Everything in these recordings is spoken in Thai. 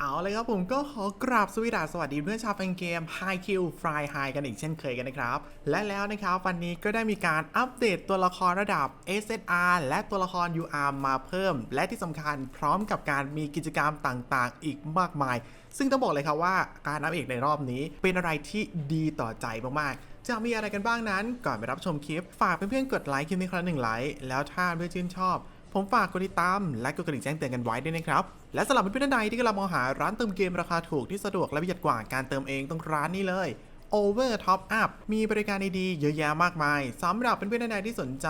เอาเลยครับผมก็ขอกราบสวีดาสวัสดีเพื่อนชาวแฟนเกม High Q Fly High กันอีกเช่นเคยกันนะครับ และแล้วนะครับวันนี้ก็ได้มีการอัปเดตตัวละครระดับ SSR และตัวละคร UR มาเพิ่ม และที่สำคัญพร้อมกับการมีกิจกรรมต่างๆ อีกมากมาย ซึ่งต้องบอกเลยครับว่าการอัปเดตในรอบนี้เป็นอะไรที่ดีต่อใจมากๆจะมีอะไรกันบ้างนั้น ก่อนไปรับชมคลิป ฝากเพื่อนๆกดไลค์คลิปนี้ครั้งหนึ่งไลค์แล้วถ้าเพื่อนชื่นชอบ ผมฝากกดติดตามและกดกระดิ่งแจ้งเตือนกันไว้ด้วยนะครับ และสำหรับเพื่อนๆท่านใดที่กำลังมองหาร้านเติมเกมราคาถูกที่สะดวกและประหยัดกว่าการเติมเองต้องร้านนี้เลย Over Top Up มีบริการดีๆเยอะแยะมากมายสำหรับเพื่อนๆท่านใดที่สนใจ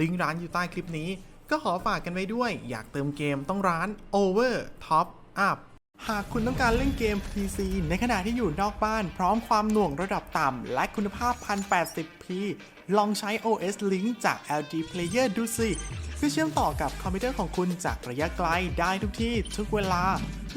ลิงก์ร้านอยู่ใต้คลิปนี้ ก็ขอฝากกันไว้ด้วย อยากเติมเกมต้องร้าน Over Top Up หากคุณต้องการเล่นเกม PC ในขณะที่อยู่นอกบ้าน พร้อมความหน่วงระดับต่ำ และคุณภาพ 1080p ลองใช้ OS Link จาก LG Player ดูสิเพื่อเชื่อมต่อกับคอมพิวเตอร์ของคุณจากระยะไกลได้ทุกที่ทุกเวลา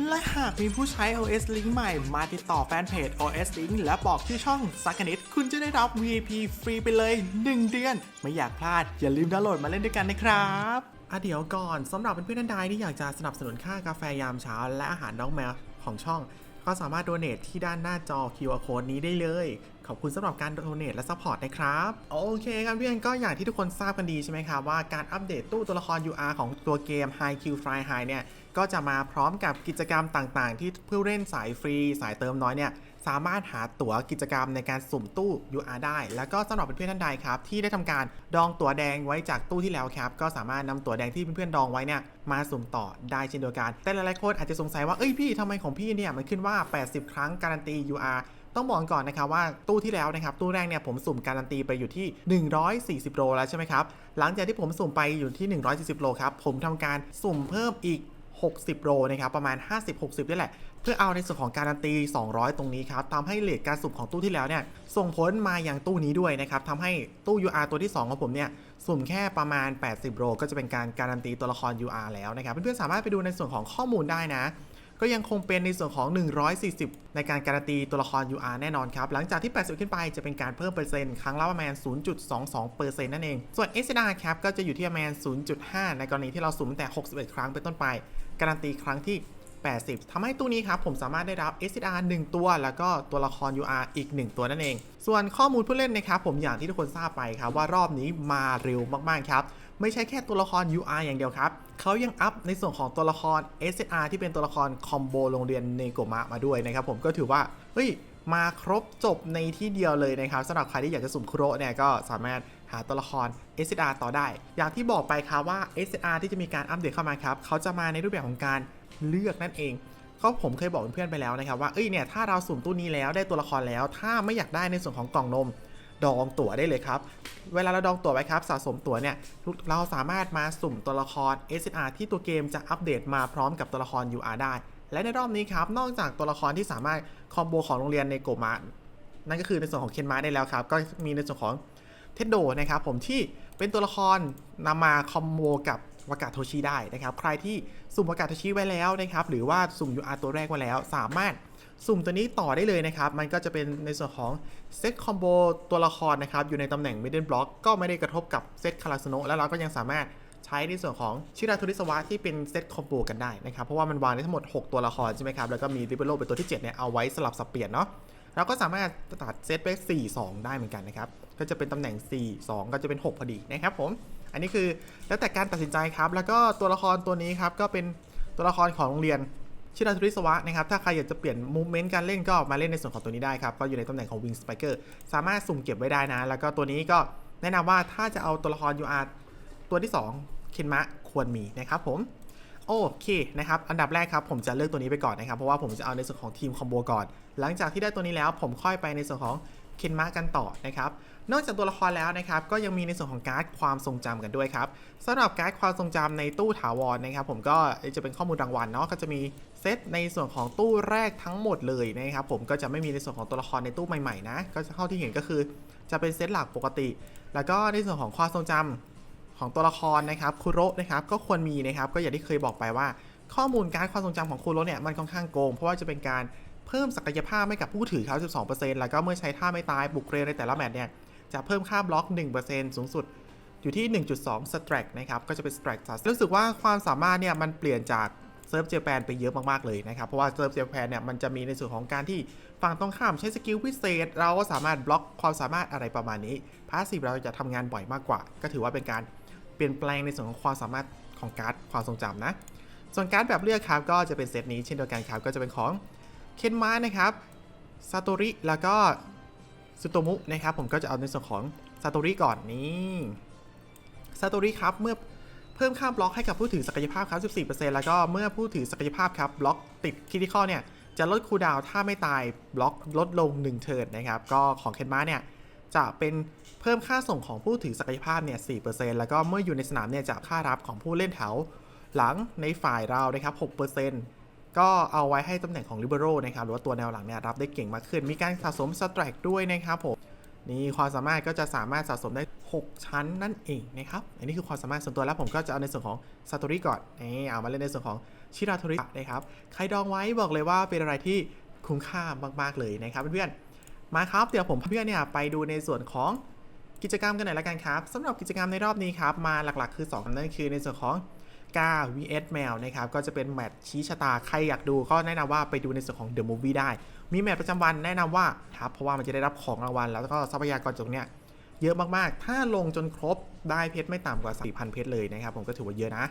และหากมีผู้ใช้ OS Link ใหม่มาติดต่อแฟนเพจ OS Link และบอกที่ช่องสักนิด คุณจะได้รับ VIP ฟรีไปเลย 1 เดือน ไม่อยากพลาดอย่าลืมดาวน์โหลดมาเล่นด้วยกันนะครับ อะเดี๋ยวก่อนสำหรับเพื่อนๆท่านใดที่อยากจะสนับสนุนค่ากาแฟยามเช้า และอาหารน้องแมวของช่อง ก็สามารถโดเนทที่ด้านหน้าจอ QR code นี้ได้เลย ขอบคุณสำหรับการโดเนทและซัพพอร์ตนะครับ โอเคครับเพื่อนก็อย่างที่ทุกคนทราบกันดีใช่ไหมครับว่าการอัปเดตตู้ตัวละคร UR ของตัวเกม High Q Fly High เนี่ย ก็จะมาพร้อมกับกิจกรรมต่างๆ ที่ผู้เล่นสายฟรีสายเติมน้อยเนี่ยสามารถหาตั๋วกิจกรรมในการสุ่มตู้ UR ได้ แล้วก็สำหรับเพื่อนๆท่านใดครับที่ได้ทำการดองตั๋วแดงไว้จากตู้ที่แล้วครับก็สามารถนำตั๋วแดงที่เพื่อนๆดองไว้เนี่ยมาสุ่มต่อได้เช่นเดียวกัน แต่หลายๆคนอาจจะสงสัยว่าเอ้ยพี่ทำไมของพี่เนี่ยมันขึ้นว่า 80 ครั้งการันตี UR ต้องบอกก่อนนะครับว่าตู้ที่แล้วนะครับตู้แรกเนี่ยผมสุ่มการันตีไปอยู่ที่ 140 โลแล้วใช่ไหมครับหลังจากที่ผมสุ่มไปอยู่ที่ 140 โลครับผมทำการสุ่มเพิ่มอีก 60โลนะครับประมาณ 50-60นี่แหละ เพื่อเอาในส่วนของการันตี 200 ตรงนี้ครับทำให้เลทการสุ่มของตู้ที่แล้วเนี่ยส่งผลมาอย่างตู้นี้ด้วยนะครับทำให้ตู้ UR ตัวที่ 2 ของผมเนี่ยสุ่มแค่ประมาณ 80โลก็จะเป็นการการันตีตัวละคร UR แล้วนะครับเพื่อนๆสามารถไปดูในส่วนของข้อมูลได้นะก็ยังคงเป็นในส่วนของ 140 ในการการันตีตัวละคร UR แน่นอนครับ หลังจากที่ 80 ขึ้นไปจะเป็นการเพิ่มเปอร์เซ็นต์ ครั้งละประมาณ 0.22%นั่นเอง ส่วน SDR ครับก็จะอยู่ที่ประมาณ 0.5 ในกรณีที่เราสุ่มตั้งแต่ 61 ครั้งเป็นต้นไป การันตีครั้งที่ 80ทำให้ตู้นี้ครับผมสามารถได้รับ SR 1 ตัว แล้วก็ตัวละคร UR อีก 1 ตัวนั่นเอง ส่วนข้อมูลผู้เล่นนะครับผมอย่างที่ทุกคนทราบไปครับว่ารอบนี้มาเร็วมากๆครับไม่ใช่แค่ตัวละคร UR อย่างเดียวครับ เขายังอัพในส่วนของตัวละคร SR ที่เป็นตัวละครคอมโบโรงเรียนเนโกมะมาด้วยนะครับผมก็ถือว่าเฮ้ยมาครบจบในที่เดียวเลยนะครับสำหรับใครที่อยากจะสุ่มคุโรเนี่ยก็สามารถ หาตัวละคร SR ต่อได้ อย่างที่บอกไปครับว่า SR ที่จะมีการอัปเดตเข้ามาครับเขาจะมาในรูปแบบของการเลือกนั่นเองก็ผมเคยบอกเพื่อนไปแล้วนะครับว่าเอ้ยเนี่ยถ้าเราสุ่มตู้นี้แล้วได้ตัวละครแล้ว ถ้าไม่อยากได้ในส่วนของกล่องนม ดองตั๋วได้เลยครับ เวลาเราดองตั๋วไว้ครับสะสมตั๋วเนี่ยเราสามารถมาสุ่มตัวละคร SR ที่ตัวเกมจะอัปเดตมาพร้อมกับตัวละคร UR ได้ และในรอบนี้ครับนอกจากตัวละครที่สามารถคอมโบของโรงเรียนในโกมะนั่นก็คือในส่วนของเคนมาได้แล้วครับก็มีในส่วนของ เทดโดนะครับผมที่เป็นตัวละครนำมาคอมโบกับวากาโทชิได้นะครับ ใครที่สุ่มวากาโทชิไว้แล้วนะครับ หรือว่าสุ่ม UR ตัวแรกไว้แล้ว สามารถสุ่มตัวนี้ต่อได้เลยนะครับ มันก็จะเป็นในส่วนของเซตคอมโบตัวละครนะครับ อยู่ในตำแหน่ง middle block ก็ไม่ได้กระทบกับเซตคาราสโนะแล้วเราก็ยังสามารถใช้ในส่วนของชิราทุริสวะที่เป็นเซตคอมโบกันได้นะครับ เพราะว่ามันวางได้ทั้งหมด 6 ตัวละครใช่ไหมครับ แล้วก็มีริเบโรเป็นตัวที่ 7เนี่ยเอาไว้สลับสับเปลี่ยนเนาะ เราก็สามารถตัดเซตไป4 2 ได้เหมือนกันนะครับ ก็จะเป็นตำแหน่ง 4 2 ก็จะเป็น 6 พอดีนะครับผม อันนี้คือแล้วแต่การตัดสินใจครับ แล้วก็ตัวละครตัวนี้ครับก็เป็นตัวละครของโรงเรียนชิราทริสวะนะครับ ถ้าใครอยากจะเปลี่ยนมูฟเมนต์การเล่นก็มาเล่นในส่วนของตัวนี้ได้ครับ ก็อยู่ในตำแหน่งของ Wing Spiker สามารถสุ่มเก็บไว้ได้นะ แล้วก็ตัวนี้ก็แนะนำว่าถ้าจะเอาตัวละคร UR ตัวที่ 2 เคนมะควรมีนะครับผม โอเคนะครับอันดับแรกครับผมจะเลือกตัวนี้ไปก่อนนะครับ เพราะว่าผมจะเอาในส่วนของทีมคอมโบก่อน หลังจากที่ได้ตัวนี้แล้วผมค่อยไปในส่วนของเคนมะกันต่อนะครับนอกจากตัวละครแล้วนะครับก็ยังมีในส่วนของการ์ดความทรงจำกันด้วยครับสำหรับการ์ดความทรงจำในตู้ถาวรนะครับ ผมก็จะเป็นข้อมูลรางวัลเนาะก็จะมีเซตในส่วนของตู้แรกทั้งหมดเลยนะครับ ผมก็จะไม่มีในส่วนของตัวละครในตู้ใหม่ๆนะก็เท่าที่เห็นก็คือ จะเป็นเซตหลักปกติ แล้วก็ในส่วนของความทรงจำ ของตัวละครนะครับคุโระนะครับก็ควรมีนะครับก็อย่างที่เคยบอกไปว่า ข้อมูลการความทรงจำของคุโระเนี่ยมันค่อนข้างโกง เพราะว่าจะเป็นการเพิ่มศักยภาพให้กับผู้ถือเขา 12%แล้วก็เมื่อใช้ท่าไม่ตายบุกเรในแต่ละแมตช์เนี่ยจะเพิ่มค่าบล็อก 1%สูงสุดอยู่ที่ 1.2สแตรกนะครับ ก็จะเป็นสแตรกจัสรู้สึกว่าความสามารถเนี่ยมันเปลี่ยนจากเซิร์ฟเจแปนไปเยอะมาก ๆ เลยนะครับ เพราะว่าเซิร์ฟเจแปนเนี่ยมันจะมีในส่วนของการที่ฝั่งตรงข้ามใช้สกิลพิเศษ เราก็สามารถบล็อกความสามารถอะไรประมาณนี้พาสซีฟเราจะทำงานบ่อยมากกว่า ก็ถือว่าเป็นการ เปลี่ยนแปลงในส่วนของความสามารถของการ์ดความทรงจำนะ ส่วนการ์ดแบบเลือกครับก็จะเป็นเซตนี้เช่นเดียวกันครับก็จะเป็นของเคนมานะครับซาโตริแล้วก็ซุโตมุนะครับผมก็จะเอาในส่วนของซาโตริก่อนนี่ซาโตริครับเมื่อเพิ่มค่ามบล็อกให้กับผู้ถือศักยภาพครับ 14%แล้วก็เมื่อผู้ถือศักยภาพครับบล็อกติดคิติคอเนี่ยจะลดคูดาวถ้าไม่ตายบล็อกลดลง 1 เทิร์นนะครับ ก็ของเคนมาเนี่ย จะเป็นเพิ่มค่าส่งของผู้ถือศักยภาพเนี่ย 4%แล้วก็เมื่ออยู่ในสนามเนี่ยจะค่ารับของผู้เล่นแถวหลังในฝ่ายเรานะครับ 6%ก็เอาไว้ให้ตำแหน่งของ Libero นะครับ หรือว่าตัวแนวหลังเนี่ยรับได้เก่งมากขึ้น มีการสะสม s t r a c k ด้วยนะครับผม นี่ความสามารถก็จะสามารถสะสมได้ 6 ชั้นนั่นเองนะครับ อันนี้คือความสามารถส่วนตัวแล้วผมก็จะเอาในส่วนของซาโตริก่อน นี่เอามาเล่นในส่วนของชิราโทรินะครับ ใครดองไว้บอกเลยว่าเป็นอะไรที่คุ้มค่ามากๆเลยนะครับเพื่อนๆ มาครับ เดี๋ยวผมเพื่อนเนี่ยไปดูในส่วนของกิจกรรมกันหน่อยละกันครับสำหรับกิจกรรมในรอบนี้ครับ มาหลักๆ คือ2นั่นคือในส่วนของกา vs แมวนะครับ ก็จะเป็นแมตช์ชี้ชะตา ใครอยากดูก็แนะนำว่าไปดูในส่วนของ The Movie ได้ มีแมตช์ประจำวันแนะนำว่าครับ เพราะว่ามันจะได้รับของรางวัล แล้วก็ทรัพยากรตรงเนี้ยเยอะมากๆ ถ้าลงจนครบได้เพชรไม่ต่ำกว่า 4,000 เพชรเลยนะครับ ผมก็ถือว่าเยอะนะ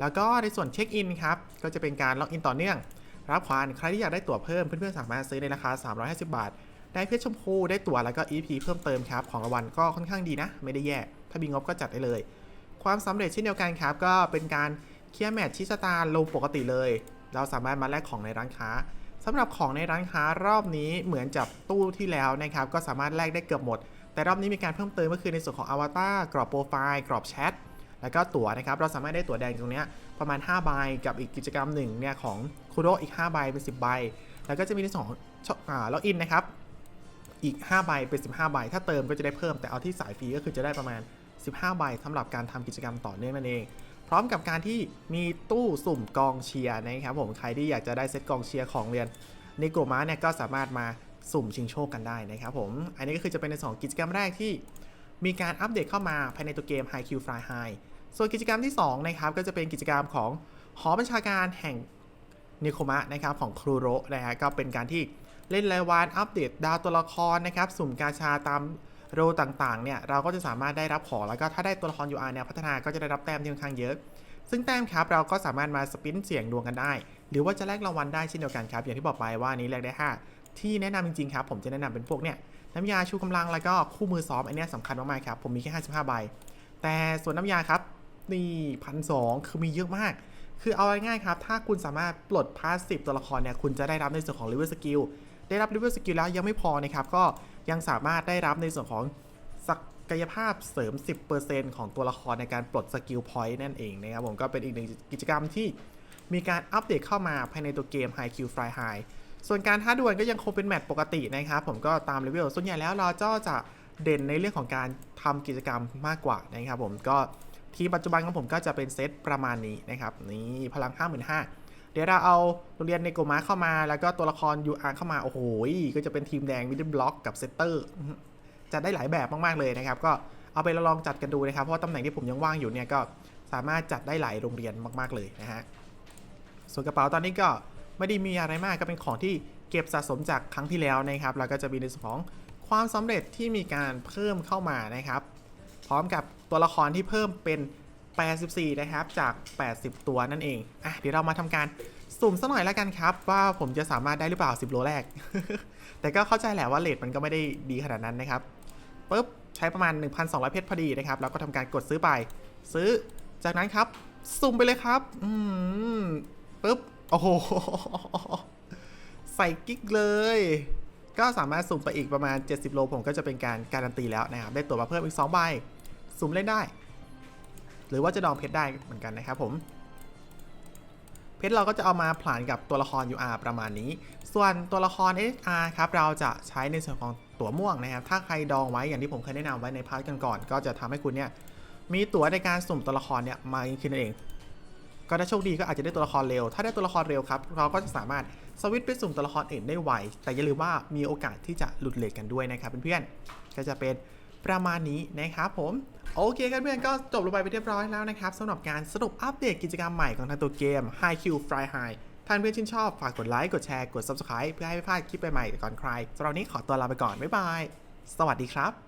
แล้วก็ในส่วนเช็คอินครับ ก็จะเป็นการล็อกอินต่อเนื่อง รับขวานใครที่อยากได้ตั๋วเพิ่มเพื่อนๆสามารถซื้อในราคา 350 บาท ได้เพชรชมพูได้ตั๋วแล้วก็ EP เพิ่มเติมครับของรางวัลก็ค่อนข้างดีนะ ไม่ได้แย่ถ้ามีงบก็จัดได้เลย ความสำเร็จเช่นเดียวกันครับ ก็เป็นการเคลียร์แมตช์ชิสตาลงปกติเลย เราสามารถมาแลกของในร้านค้าสำหรับของในร้านค้ารอบนี้เหมือนจับตู้ที่แล้วนะครับก็สามารถแลกได้เกือบหมด แต่รอบนี้มีการเพิ่มเติมก็คือในส่วนของอวตารกรอบโปรไฟล์กรอบแชทแล้วก็ตั๋วนะครับเราสามารถได้ตั๋วแดงตรงนี้ประมาณ5ใบกับอีกกิจกรรมหนึ่งเนี่ยของคูโรอีก5ใบเป็น 10ใบแล้วก็จะมีในส่วนของอ่าล็อกอินนะครับ อีก 5 ใบเป็น 15 ใบ ถ้าเติมก็จะได้เพิ่ม แต่เอาที่สายฟรีก็คือจะได้ประมาณ 15 ใบสำหรับการทำกิจกรรมต่อเนื่องนั่นเอง พร้อมกับการที่มีตู้สุ่มกองเชียร์นะครับผม ใครที่อยากจะได้เซตกองเชียร์ของเรียนในกลุ่มม้าเนี่ยก็สามารถมาสุ่มชิงโชคกันได้นะครับผม อันนี้ก็คือจะเป็นในสองกิจกรรมแรกที่ มีการอัปเดตเข้ามาภายในตัวเกม High Q Fly High ส่วนกิจกรรมที่2นะครับก็จะเป็นกิจกรรมของหอบัญชาการแห่งนิโคมะนะครับของครูโรนะฮะก็เป็นการที่ เล่นรายวันอัปเดตดาวตัวละครนะครับสุ่มกาชาตามโรต่างๆเนี่ยเราก็จะสามารถได้รับของแล้วก็ถ้าได้ตัวละคร UR เนี่ยพัฒนาก็จะได้รับแต้มที่ค่อนข้างเยอะ ซึ่งแต้มครับเราก็สามารถมาสปินเสี่ยงดวงกันได้ หรือว่าจะแลกรางวัลได้เช่นเดียวกันครับ อย่างที่บอกไปว่านี้แลกได้ 5 ที่แนะนำจริงๆครับผมจะแนะนำเป็นพวกเนี่ยน้ำยาชูกำลังแล้วก็คู่มือซ้อมอันเนี้ยสำคัญมากๆครับผมมีแค่55ใบแต่ส่วนน้ำยาครับนี่พันสคือมีเยอะมาก คือเอาง่ายๆครับถ้าคุณสามารถปลดพาสซีฟตัวละครเนี่ยคุณจะได้รับในส่วนของ level skill ได้รับ level skill แล้วยังไม่พอนะครับ ก็ยังสามารถได้รับในส่วนของศักยภาพเสริม 10%ของตัวละครในการปลดสกิลพอยต์นั่นเองนะครับผมก็เป็นอีกหนึ่งกิจกรรมที่มีการอัปเดตเข้ามาภายในตัวเกม High Q Fly High ส่วนการท้าดวลก็ยังคงเป็นแมตช์ปกตินะครับผมก็ตามเลเวลส่วนใหญ่แล้วเราก็จะเด่นในเรื่องของการทำกิจกรรมมากกว่านะครับผมก็ทีมปัจจุบันของผมก็จะเป็นเซตประมาณนี้นะครับนี่พลัง 55,000 เดี๋ยวเราเอาโรงเรียนในโกมาเข้ามา แล้วก็ตัวละคร UR เข้ามา โอ้โห ก็จะเป็นทีมแดงมิดเดิลบล็อกกับเซตเตอร์จัดได้หลายแบบมาก ๆ เลยนะครับ ก็เอาไปลองจัดกันดูนะครับ เพราะตำแหน่งที่ผมยังว่างอยู่เนี่ยก็สามารถจัดได้หลายโรงเรียนมาก ๆ เลยนะฮะ ส่วนกระเป๋าตอนนี้ก็ไม่ได้มีอะไรมากก็เป็นของที่เก็บสะสมจากครั้งที่แล้วนะครับ แล้วก็จะมีในส่วนของความสำเร็จที่มีการเพิ่มเข้ามานะครับ พร้อมกับตัวละครที่เพิ่มเป็น 84 นะครับ จาก 80 ตัวนั่นเอง อะ เดี๋ยวเรามาทำการสุ่มสักหน่อยแล้วกันครับ ว่าผมจะสามารถได้หรือเปล่า 10 โลแรก แต่ก็เข้าใจแหละว่าเลทมันก็ไม่ได้ดีขนาดนั้นนะครับปุ๊บใช้ประมาณ 1,200 เพชรพอดีนะครับ แล้วก็ทำการกดซื้อไป ซื้อ จากนั้นครับ สุ่มไปเลยครับ อืมปุ๊บ โอ้โห ใส่กิ๊กเลย ก็สามารถสุ่มไปอีกประมาณ 70 โลผมก็จะเป็นการการันตีแล้วนะครับ ได้ตัวมาเพิ่มอีก 2 ใบ สุ่มเล่นได้ หรือว่าจะดองเพชรได้เหมือนกันนะครับผมเพชรเราก็จะเอามาผลานกับตัวละคร UR ประมาณนี้ ส่วนตัวละคร SR ครับเราจะใช้ในส่วนของตั๋วม่วงนะครับ ถ้าใครดองไว้อย่างที่ผมเคยแนะนำไว้ในพาร์ทกันก่อนๆก็จะทำให้คุณเนี่ยมีตั๋วในการสุ่มตัวละครเนี่ยมาขึ้นนั่นเอง ก็ถ้าโชคดีก็อาจจะได้ตัวละครเร็ว ถ้าได้ตัวละครเร็วครับเราก็จะสามารถสวิตช์ไปสุ่มตัวละครอื่นได้ไว แต่อย่าลืมว่ามีโอกาสที่จะหลุดเลทกันด้วยนะครับเพื่อนๆ ก็จะเป็นประมาณนี้นะครับผม โอเคกันเพื่อนก็จบลงไปเป็นเรียบร้อยแล้วนะครับสำหรับการสรุปอัปเดตกิจกรรมใหม่ของทางตัวเกม High Q Fly High ท่านเพื่อนชื่นชอบ ฝากกดไลค์ กดแชร์ กด Subscribe เพื่อให้ไม่พลาดคลิปใหม่ๆก่อนใครสำหรับนี้ขอตัวลาไปก่อน บ๊ายบาย สวัสดีครับ